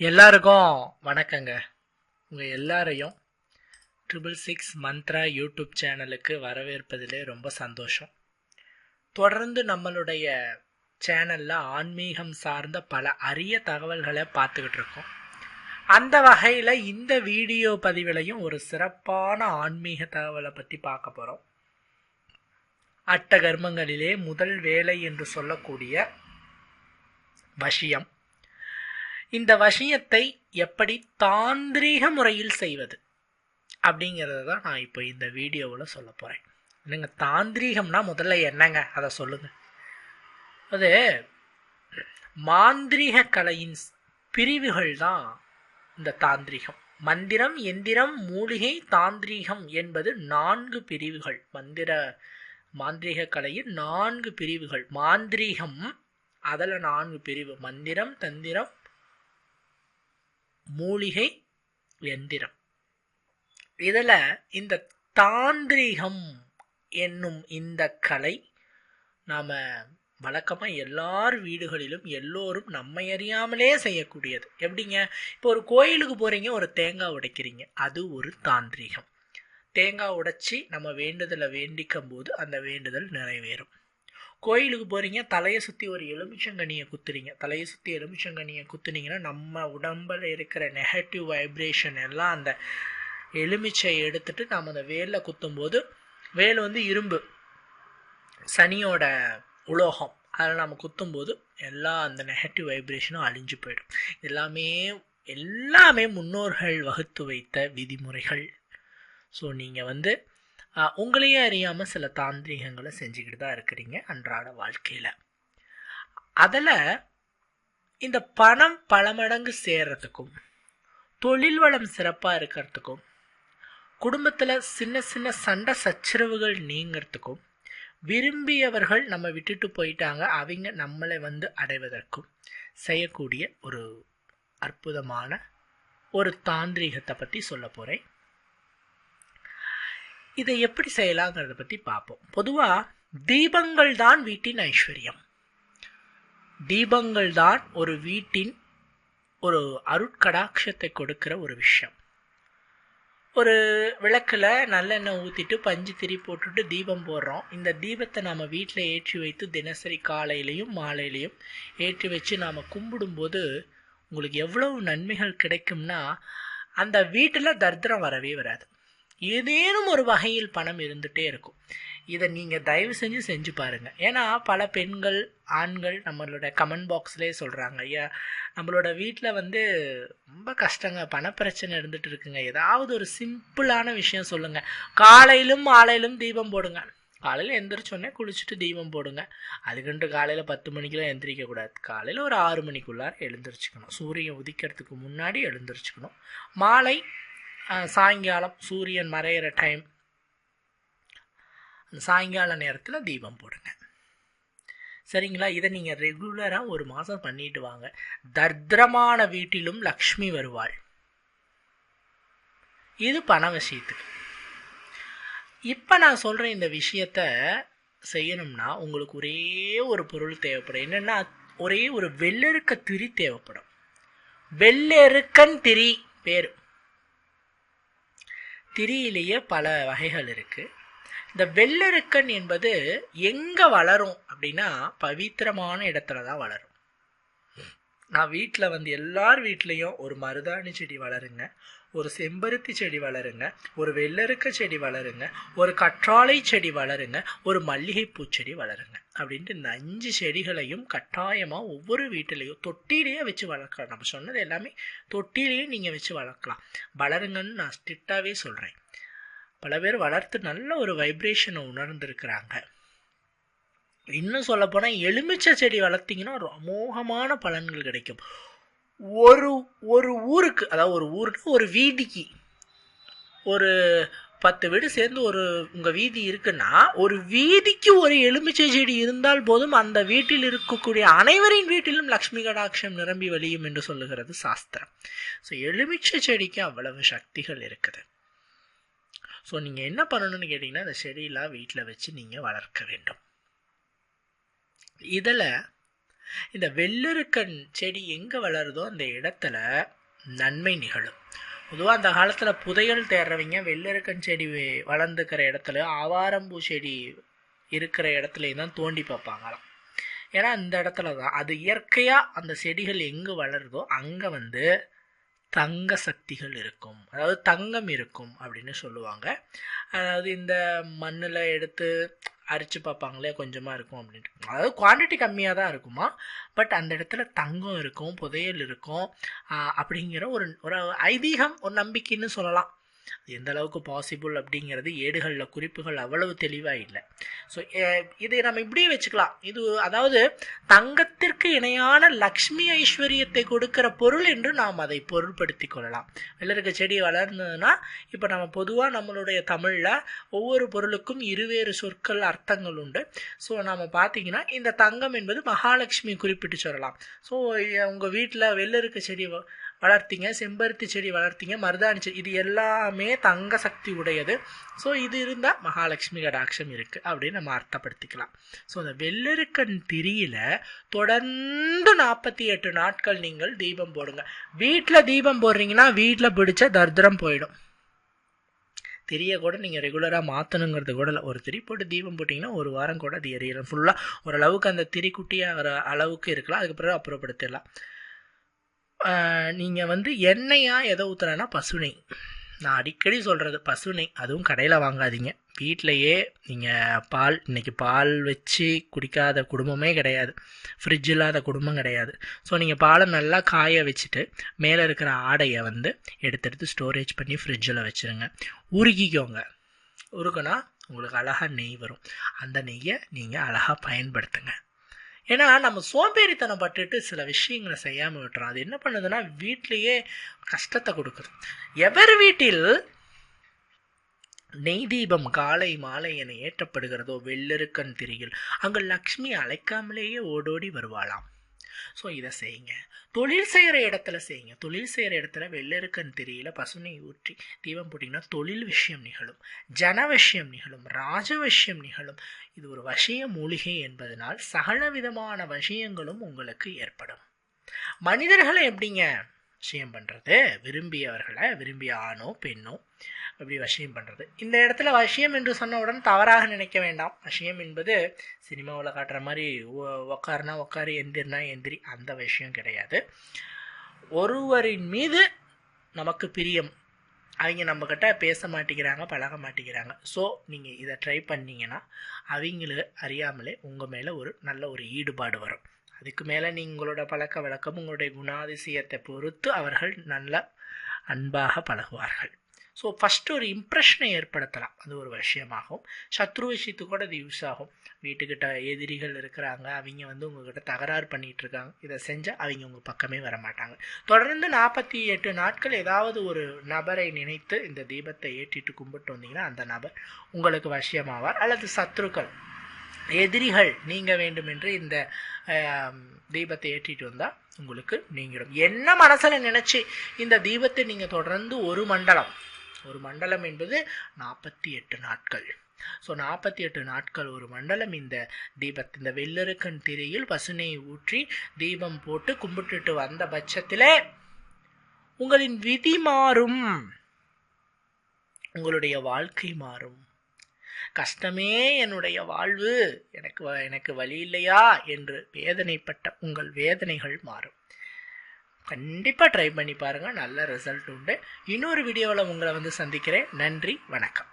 எல்லாருக்கும் வணக்கங்க. உங்கள் எல்லாரையும் ட்ரிபிள் சிக்ஸ் மந்த்ரா யூடியூப் சேனலுக்கு வரவேற்பதிலே ரொம்ப சந்தோஷம். தொடர்ந்து நம்மளுடைய சேனலில் ஆன்மீகம் சார்ந்த பல அரிய தகவல்களை பார்த்துக்கிட்டு இருக்கோம். அந்த வகையில் இந்த வீடியோ பதிவிலையும் ஒரு சிறப்பான ஆன்மீக தகவலை பற்றி பார்க்க போகிறோம் அட்ட கர்மங்களிலே முதல் வேலை என்று சொல்லக்கூடிய வசியம். இந்த விஷயத்தை எப்படி தாந்திரீக முறையில் செய்வது? அப்படிங்கிறத தான் நான் இப்போ இந்த வீடியோவில் சொல்ல போகிறேன் என்னங்க தாந்திரீகம்னா முதல்ல என்னங்க? அதை சொல்லுங்கள் அது மாந்திரீக கலையின் பிரிவுகள் தான் இந்த தாந்திரிகம். மந்திரம் எந்திரம் மூலிகை தாந்திரீகம் என்பது நான்கு பிரிவுகள். மந்திர மாந்திரீக கலையின் நான்கு பிரிவுகள். மாந்திரீகம் அதில் நான்கு பிரிவு. மந்திரம் தந்திரம் மூலிகை எந்திரம். இதில் இந்த தாந்திரீகம் என்னும் இந்த கலை நாம் வழக்கமாக எல்லார் வீடுகளிலும் எல்லோரும் நம்மை அறியாமலே செய்யக்கூடியது. எப்படிங்க? இப்போ ஒரு கோயிலுக்கு போகிறீங்க ஒரு தேங்காய் உடைக்கிறீங்க அது ஒரு தாந்திரிகம். தேங்காய் உடைச்சி நம்ம வேண்டுதலை வேண்டிக்கும் போது அந்த வேண்டுதல் நிறைவேறும். கோயிலுக்கு போகிறீங்க தலையை சுற்றி ஒரு எலுமிச்சங்கனியை குத்துறீங்க. தலையை சுற்றி எலுமிச்சங்கனியை குத்துனீங்கன்னா நம்ம உடம்பில் இருக்கிற நெகட்டிவ் வைப்ரேஷன் எல்லாம் அந்த எலுமிச்சை எடுத்துட்டு நம்ம அந்த வேலில் குத்தும்போது வேல் வந்து இரும்பு. சனியோட உலோகம். அதில் நம்ம குத்தும்போது எல்லா அந்த நெகட்டிவ் வைப்ரேஷனும் அழிஞ்சு போயிடும். எல்லாமே எல்லாமே முன்னோர்கள் வகுத்து வைத்த விதிமுறைகள். ஸோ நீங்கள் வந்து உங்களையே அறியாமல் சில தாந்திரிகங்களை செஞ்சுக்கிட்டு தான் இருக்கிறீங்க அன்றாட வாழ்க்கையில். அதில் இந்த பணம் பல மடங்கு சேர்றதுக்கும் தொழில் வளம் சிறப்பாக இருக்கிறதுக்கும் குடும்பத்தில் சின்ன சின்ன சண்டை சச்சரவுகள் நீங்கிறதுக்கும் விரும்பியவர்கள் நம்ம விட்டுட்டு போயிட்டாங்க அவங்க நம்மளை வந்து அடைவதற்கும் செய்யக்கூடிய ஒரு அற்புதமான ஒரு தாந்திரிகத்தை பற்றி சொல்ல போகிறேன் இதை எப்படி செய்யலாங்கிறத பற்றி பார்ப்போம். பொதுவாக தீபங்கள் தான் வீட்டின் ஐஸ்வர்யம். தீபங்கள் தான் ஒரு வீட்டின் ஒரு அருட்கடாட்சத்தை கொடுக்கிற ஒரு விஷயம். ஒரு விளக்கில் நல்லெண்ணெய் ஊற்றிட்டு பஞ்சு திரி போட்டுட்டு தீபம் போடுறோம். இந்த தீபத்தை நாம் வீட்டில் ஏற்றி வைத்து தினசரி காலையிலையும் மாலையிலையும் ஏற்றி வச்சு நாம் கும்பிடும்போது உங்களுக்கு எவ்வளவு நன்மைகள் கிடைக்கும்னா அந்த வீட்டில் தரித்திரம் வரவே வராது. ஏதேனும் ஒரு வகையில் பணம் இருந்துகிட்டே இருக்கும். இதை நீங்கள் தயவு செஞ்சு செஞ்சு பாருங்கள் ஏன்னா பல பெண்கள் ஆண்கள் நம்மளோட கமெண்ட் பாக்ஸ்லேயே சொல்கிறாங்க ஐயா நம்மளோட வீட்டில் வந்து ரொம்ப கஷ்டங்க பணப்பிரச்சனை இருந்துகிட்டு இருக்குங்க. ஏதாவது ஒரு சிம்பிளான விஷயம் சொல்லுங்கள் காலையிலும் மாலையிலும் தீபம் போடுங்க. காலையில் எந்திரிச்சோடனே குளிச்சுட்டு தீபம் போடுங்க. அதுக்குன்ட்டு காலையில் பத்து மணிக்கெலாம் எந்திரிக்கக்கூடாது காலையில் ஒரு ஆறு மணிக்குள்ளார எழுந்திரிச்சிக்கணும். சூரியன் உதிக்கிறதுக்கு முன்னாடி எழுந்திரிச்சிக்கணும். மாலை சாயங்காலம் சூரியன் மறையிற டைம் அந்த சாயங்கால நேரத்தில் தீபம் போடுங்க. சரிங்களா? இதை நீங்கள் ரெகுலராக ஒரு மாதம் பண்ணிட்டு வாங்க. தர்திரமான வீட்டிலும் லக்ஷ்மி வருவாள். இது பண விஷயத்துக்கு. இப்போ நான் சொல்கிற இந்த விஷயத்த செய்யணும்னா உங்களுக்கு ஒரே ஒரு பொருள் தேவைப்படும். என்னென்னா ஒரே ஒரு வெள்ளெருக்க திரி தேவைப்படும். வெள்ளெருக்கன் திரி பேர். திரியிலேயே பல வகைகள் இருக்குது இந்த வெள்ளெருக்கன் என்பது எங்கே வளரும் அப்படின்னா பவித்திரமான இடத்துல தான் வளரும். நான் வீட்டில் வந்து எல்லார் வீட்லேயும் ஒரு மருதாணி செடி வளருங்க ஒரு செம்பருத்தி செடி வளருங்க ஒரு வெள்ளருக்க செடி வளருங்க ஒரு கற்றாழை செடி வளருங்க ஒரு மல்லிகைப்பூ செடி வளருங்க. அப்படின்ட்டு இந்த அஞ்சு செடிகளையும் கட்டாயமாக ஒவ்வொரு வீட்டிலையும் தொட்டிலேயே வச்சு வளர்க்கலாம். நம்ம சொன்னது எல்லாமே தொட்டிலேயே நீங்கள் வச்சு வளர்க்கலாம். வளருங்கன்னு நான் ஸ்ட்ரிக்டாகவே சொல்கிறேன் பல பேர் வளர்த்து நல்ல ஒரு வைப்ரேஷனை உணர்ந்திருக்கிறாங்க. இன்னும் சொல்லப்போனால் எலுமிச்சை செடி வளர்த்திங்கன்னா அமோகமான பலன்கள் கிடைக்கும். ஒரு ஒரு ஊருக்கு அதாவது ஒரு ஊருக்கு ஒரு வீதிக்கு ஒரு பத்து வீடு சேர்ந்து ஒரு உங்கள் வீதி இருக்குன்னா ஒரு வீதிக்கு ஒரு எலுமிச்சை செடி இருந்தால் போதும் அந்த வீட்டில் இருக்கக்கூடிய அனைவரின் வீட்டிலும் லக்ஷ்மி கடாட்சம் நிரம்பி வழியும் என்று சொல்லுகிறது சாஸ்திரம். ஸோ எலுமிச்சை செடிக்கு அவ்வளவு சக்திகள் இருக்குது. ஸோ நீங்கள் என்ன பண்ணணும்னு கேட்டிங்கன்னா அந்த செடியெல்லாம் வீட்டில் வச்சு நீங்கள் வளர்க்க வேண்டும். இதில் இந்த வெள்ளருக்கண் செடி எங்கே வளருதோ அந்த இடத்துல நன்மை நிகழும். பொதுவாக அந்த காலத்தில் புதையல் தேடுறவங்க வெள்ளருக்கன் செடி வளர்ந்துக்கிற இடத்துல ஆவாரம்பூ செடி இருக்கிற இடத்துலையும் தான் தோண்டி பார்ப்பாங்களாம். ஏன்னா இந்த இடத்துல தான். அது இயற்கையாக அந்த செடிகள் எங்கே வளருதோ அங்கே வந்து தங்க சக்திகள் இருக்கும். அதாவது தங்கம் இருக்கும் அப்படின்னு சொல்லுவாங்க. அதாவது இந்த மண்ணில் எடுத்து அரிச்சு பார்ப்பாங்களே கொஞ்சமாக இருக்கும் அப்படின்ட்டு. அதாவது குவான்டிட்டி கம்மியாக தான் இருக்குமா பட் அந்த இடத்துல தங்கம் இருக்கும் புதையல் இருக்கும் அப்படிங்கிற ஒரு ஒரு ஐதீகம் ஒரு நம்பிக்கைன்னு சொல்லலாம். எந்த அளவுக்கு பாசிபிள் அப்படிங்கிறது ஏடுகளில் குறிப்புகள் அவ்வளவு தெளிவாக இல்லை. ஸோ இதை நம்ம இப்படியே வச்சுக்கலாம். இது அதாவது தங்கத்திற்கு இணையான லக்ஷ்மி ஐஸ்வர்யத்தை கொடுக்கிற பொருள் என்று நாம் அதை பொருள்படுத்தி கொள்ளலாம். வெள்ளருக்க செடி வளர்ந்ததுன்னா இப்போ நம்ம பொதுவாக நம்மளுடைய தமிழில் ஒவ்வொரு பொருளுக்கும் இருவேறு சொற்கள் அர்த்தங்கள் உண்டு. ஸோ நம்ம பார்த்தீங்கன்னா இந்த தங்கம் என்பது மகாலட்சுமி குறிப்பிட்டு சொல்லலாம். ஸோ உங்கள் வீட்டில் வெள்ளருக்க செடி வளர்த்தீங்க செம்பருத்தி செடி வளர்த்தீங்க மருதாணி செடி இது எல்லாமே தங்க சக்தி உடையது. ஸோ இது இருந்தால் மகாலட்சுமி கடாட்சம் இருக்குது அப்படின்னு நம்ம அர்த்தப்படுத்திக்கலாம். ஸோ அந்த வெள்ளருக்கன் திரியில் தொடர்ந்து நாற்பத்தி எட்டு நாட்கள் நீங்கள் தீபம் போடுங்க. வீட்டில் தீபம் போடுறீங்கன்னா வீட்டில் பிடிச்ச தர்திரம் போயிடும். திரியை கூட நீங்கள் ரெகுலராக மாற்றணுங்கிறது கூட இல்லை. ஒரு திரி போட்டு தீபம் போட்டிங்கன்னா ஒரு வாரம் கூட அது எரியலாம். ஃபுல்லாக ஓரளவுக்கு அந்த திரி குட்டியாகிற அளவுக்கு இருக்கலாம். அதுக்கப்புறம் அப்புறப்படுத்திடலாம். நீங்கள் வந்து எண்ணெயாக எதை ஊற்றுறேன்னா பசுனை. நான் அடிக்கடி சொல்கிறது பசுனை. அதுவும் கடையில் வாங்காதீங்க. வீட்டிலையே நீங்கள் பால் இன்றைக்கி பால் வச்சு குடிக்காத குடும்பமே கிடையாது. ஃப்ரிட்ஜ் இல்லாத குடும்பம் கிடையாது. ஸோ நீங்கள் பாலை நல்லா காய வச்சுட்டு மேலே இருக்கிற ஆடையை வந்து எடுத்து எடுத்து ஸ்டோரேஜ் பண்ணி ஃப்ரிட்ஜில் வச்சுருங்க. உருகிக்கோங்க. உருகுனா உங்களுக்கு அழகாக நெய் வரும். அந்த நெய்யை நீங்கள் அழகாக பயன்படுத்துங்க. ஏன்னா நம்ம சோம்பேறித்தனம் பட்டுட்டு சில விஷயங்களை செய்யாமல் விட்டுறோம். அது என்ன பண்ணுதுன்னா வீட்லேயே கஷ்டத்தை கொடுக்குது. எவர் வீட்டில் நெய் தீபம் காலை மாலை என ஏற்றப்படுகிறதோ வெள்ளருக்கன் திரியில் அங்கு லக்ஷ்மி அழைக்காமலேயே ஓடோடி வருவாளாம். ஸோ இதை செய்யுங்க. தொழில் செய்கிற இடத்துல செய்யுங்க. தொழில் செய்கிற இடத்துல வெள்ளருக்கன் திரியில் பசுனை ஊற்றி தீபம் போட்டிங்கன்னா தொழில் விஷயம் நிகழும். ஜன விஷயம் நிகழும். ராஜ விஷயம் நிகழும். இது ஒரு வசிய மூலிகை என்பதனால் சகல விதமான விஷயங்களும் உங்களுக்கு ஏற்படும். மனிதர்களை எப்படிங்க விஷயம் பண்ணுறது விரும்பியவர்களை விரும்பிய ஆணோ பெண்ணோ அப்படி வசியம் பண்ணுறது இந்த இடத்துல வசியம் என்று சொன்னவுடன் தவறாக நினைக்க வேண்டாம். வசியம் என்பது சினிமாவில் காட்டுற மாதிரி உக்காருனா உக்காரு எந்திரினா எந்திரி அந்த விஷயம் கிடையாது. ஒருவரின் மீது நமக்கு பிரியம். அவங்க நம்மக்கிட்ட பேச மாட்டேங்கிறாங்க பழக மாட்டேங்கிறாங்க. ஸோ நீங்கள் இதை ட்ரை பண்ணிங்கன்னா அவங்கள அறியாமலே உங்கள் மேலே ஒரு நல்ல ஒரு ஈடுபாடு வரும். அதுக்கு மேலே நீங்களோட பழக்க வழக்கம் உங்களுடைய குணாதிசயத்தை பொறுத்து அவர்கள் நல்ல அன்பாக பழகுவார்கள். ஸோ ஃபஸ்ட்டு ஒரு இம்ப்ரெஷனை ஏற்படுத்தலாம். அது ஒரு விஷயமாகும். சத்ரு விஷயத்துக்கு கூட அது யூஸ் ஆகும். வீட்டுக்கிட்ட எதிரிகள் இருக்கிறாங்க அவங்க வந்து உங்ககிட்ட தகராறு பண்ணிகிட்டு இருக்காங்க. இதை செஞ்சால் அவங்க உங்கள் பக்கமே வர மாட்டாங்க. தொடர்ந்து நாற்பத்தி எட்டு நாட்கள் ஏதாவது ஒரு நபரை நினைத்து இந்த தீபத்தை ஏற்றிட்டு கும்பிட்டு வந்தீங்கன்னா அந்த நபர் உங்களுக்கு வசியமாவார். அல்லது சத்ருக்கள் எதிரிகள் நீங்க வேண்டும் என்று இந்த தீபத்தை ஏற்றிட்டு வந்தால் உங்களுக்கு நீங்கிடும். என்ன மனசில் நினச்சி இந்த தீபத்தை நீங்கள் தொடர்ந்து ஒரு மண்டலம் ஒரு மண்டலம் என்பது நாற்பத்தி எட்டு நாட்கள். ஸோ நாற்பத்தி எட்டு நாட்கள் ஒரு மண்டலம். இந்த தீபத் இந்த வெள்ளருக்கன் திரையில் பசுனையை ஊற்றி தீபம் போட்டு கும்பிட்டுட்டு வந்த பட்சத்தில் உங்களின் விதி மாறும். உங்களுடைய வாழ்க்கை மாறும். கஷ்டமே என்னுடைய வாழ்வு. எனக்கு எனக்கு வழி இல்லையா? என்று வேதனைப்பட்ட உங்கள் வேதனைகள் மாறும். கண்டிப்பாக ட்ரை பண்ணி பாருங்கள் நல்ல ரிசல்ட் உண்டு. இன்னொரு வீடியோவில் உங்களை வந்து சந்திக்கிறேன். நன்றி. வணக்கம்.